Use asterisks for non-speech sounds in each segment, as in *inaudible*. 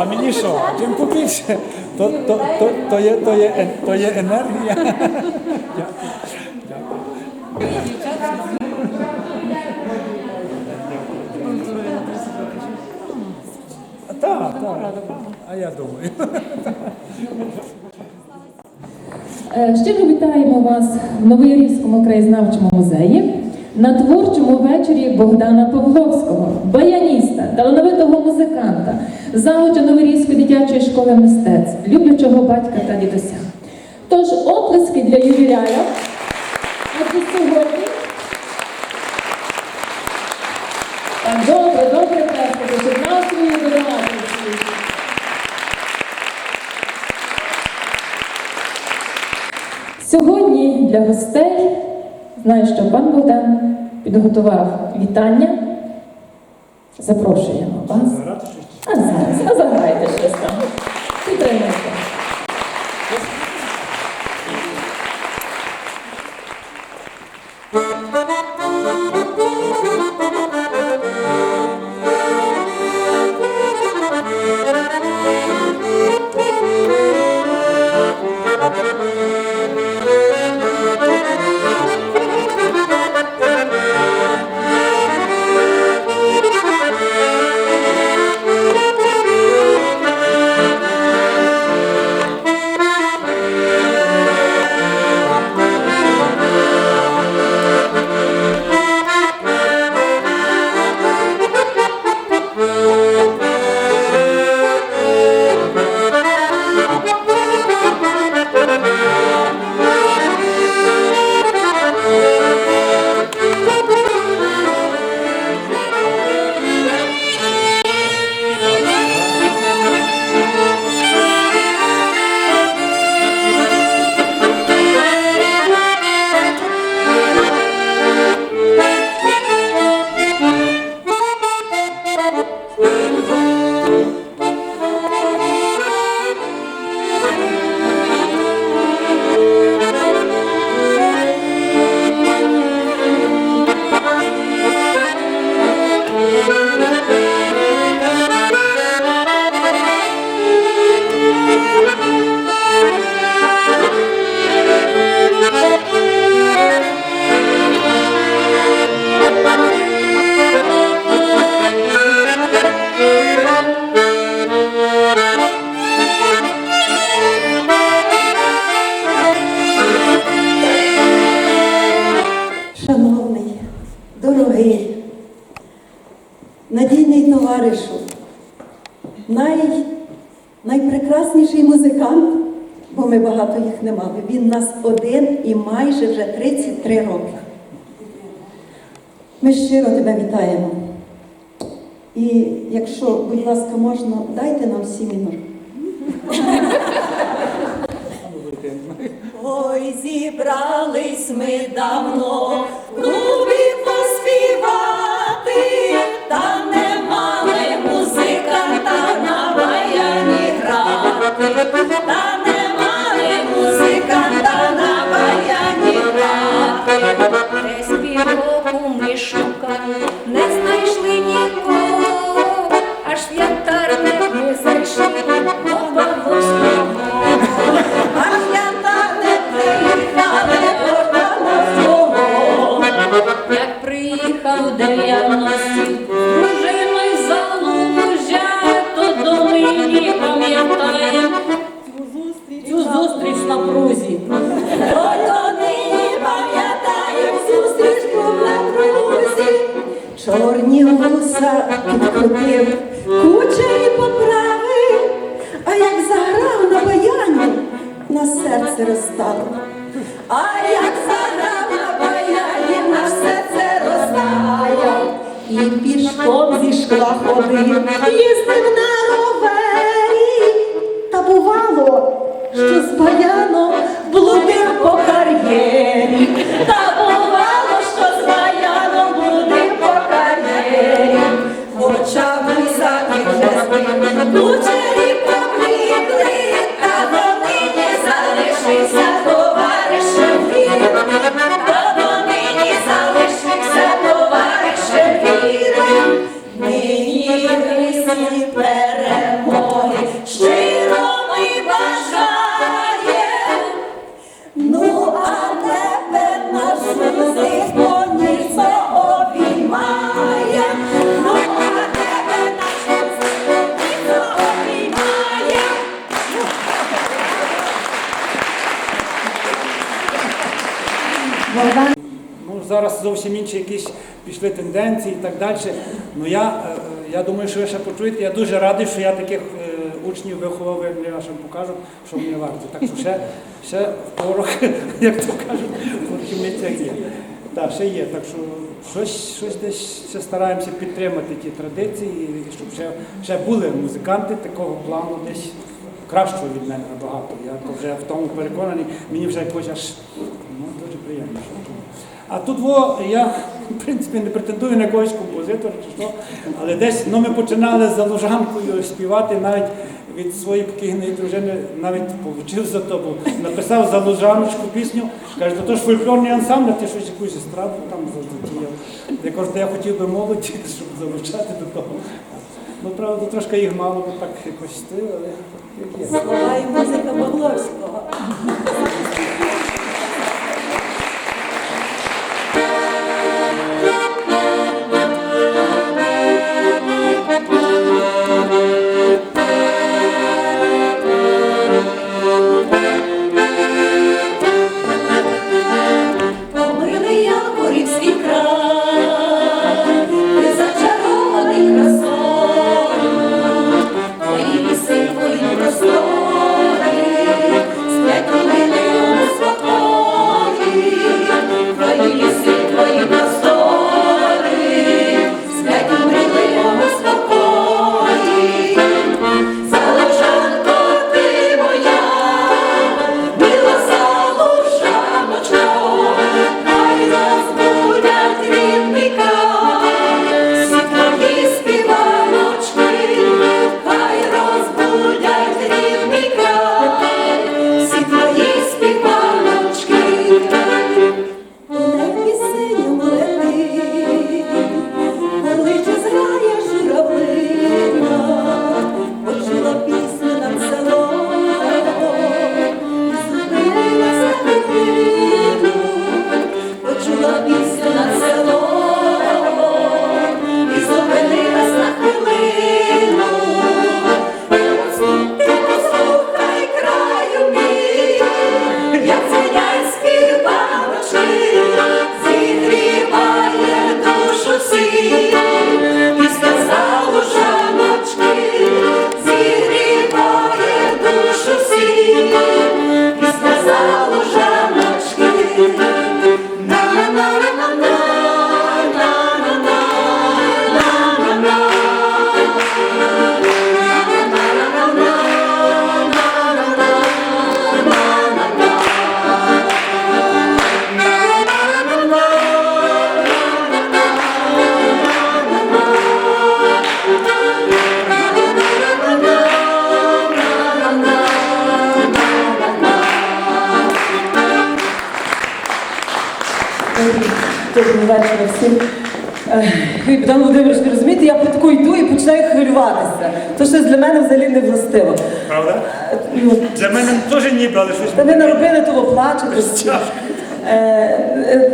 А мені що? Чим побільше, то, то, то, то, є, то, є, то є енергія. Так, так. А я думаю. Е, Щиро вітаємо вас в Новоярівському краєзнавчому музеї на творчому вечорі Богдана Павловського, баяніста, талановитого музиканта, завуча Новорізької дитячої школи мистецтв, люблячого батька та дідуся. Тож оплески для ювіляя. Адже сьогодні так добре, добре плескати, щоб настрою додавати. всі. Сьогодні для гостей знаю, що пан Богдан підготував вітання. Запрошуємо вас. А зараз, а заграйте щось там. Підтримайте. Шановний, найпрекрасніший музикант, бо ми багато їх не мали. Він нас один і майже вже 33 роки. Ми щиро тебе вітаємо. І якщо, будь ласка, можна, дайте нам сі мінор. Ой, зібрались ми давно Чорні вуса підкрутив, кучері поправив, серце розстало. А як заграв на баяні, на серце розстало, І пішком зі шкла ходив, їздив на ровері. Та бувало, що з баяном зараз зовсім інші якісь пішли тенденції і так далі. Ну я, е, я думаю, що ви ще почуєте. Я дуже радий, що я таких е, учнів виховав, як мені вашим покажу, що мені варто. Так що ще, ще порох, *laughs* як то кажуть, в є. Так, ще є. Так що щось, щось десь ще стараємося підтримати ті традиції, щоб ще, ще були музиканти такого плану десь кращого від мене набагато. Я вже в тому переконаний, мені вже якось аж ну, дуже приємно. що тут. А тут во, я в принципі не претендую на якогось композитора чи що, але десь ну, ми починали за лужанкою співати навіть від своєї покійної дружини, навіть получив за то, бо написав за лужаночку пісню, каже, то ж фольклорний ансамбль, ти щось якусь естраду там задіяв. Я кажу, «Та я хотів би молодь, *laughs* щоб залучати до того. Ну, правда, трошки їх мало, бо так якось стили, але як є. Музика Павловського. Доброго вечора всім. Е, Богдан Володимирович, не розумієте, я таку йду і починаю хвилюватися. То щось для мене взагалі не властиво. Правда? Е, Ну, Для мене теж ніби, але щось. та ви наробили того плачете. Е,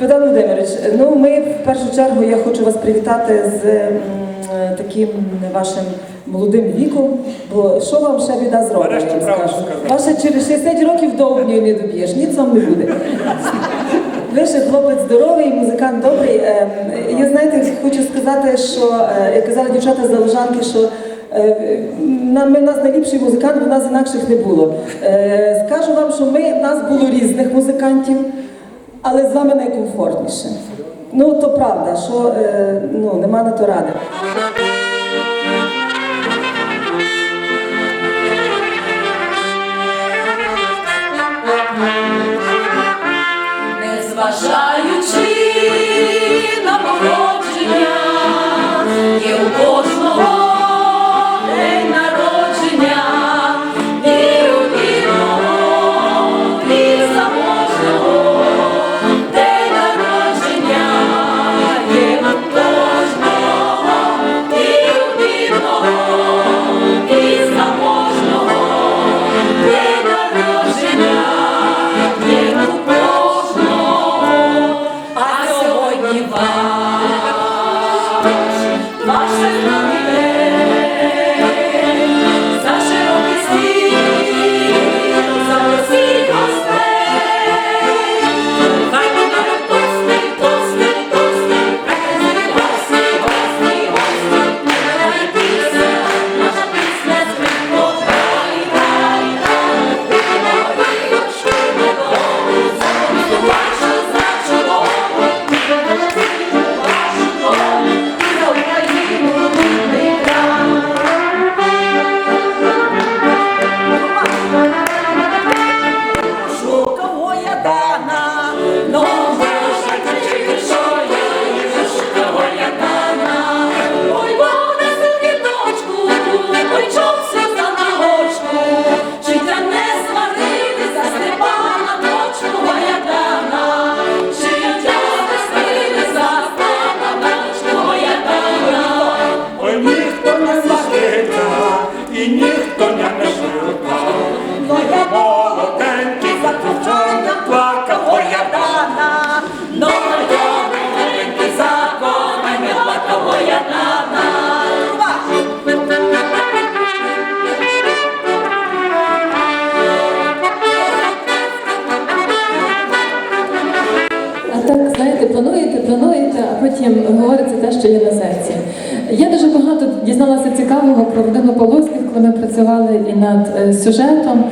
Богдан Володимирович, ну ми в першу чергу я хочу вас привітати з м, таким вашим молодим віком, бо що вам ще біда зробить, я Нарешті вам правду скажу. сказав. Ваше через 60 років довгньої не доб'єш, ніц вам не буде. Ви хлопець здоровий, музикант добрий. Е, Я знаєте, хочу сказати, що е, як казали дівчата з Залежанки, що е, на- ми, нас найліпший музикант, бо нас інакших не було. Е, Скажу вам, що ми, нас було різних музикантів, але з вами найкомфортніше. Ну, то правда, що ну, нема на то ради. Ваше дізналася цікавого про родину Полоських, коли ми працювали і над е, сюжетом,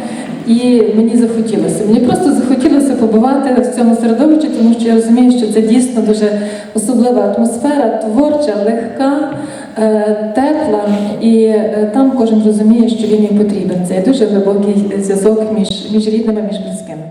і мені захотілося. Мені просто захотілося побувати в цьому середовищі, тому що я розумію, що це дійсно дуже особлива атмосфера, творча, легка, е, тепла, і е, там кожен розуміє, що він їм потрібен. Це дуже глибокий зв'язок між, між рідними, між близькими.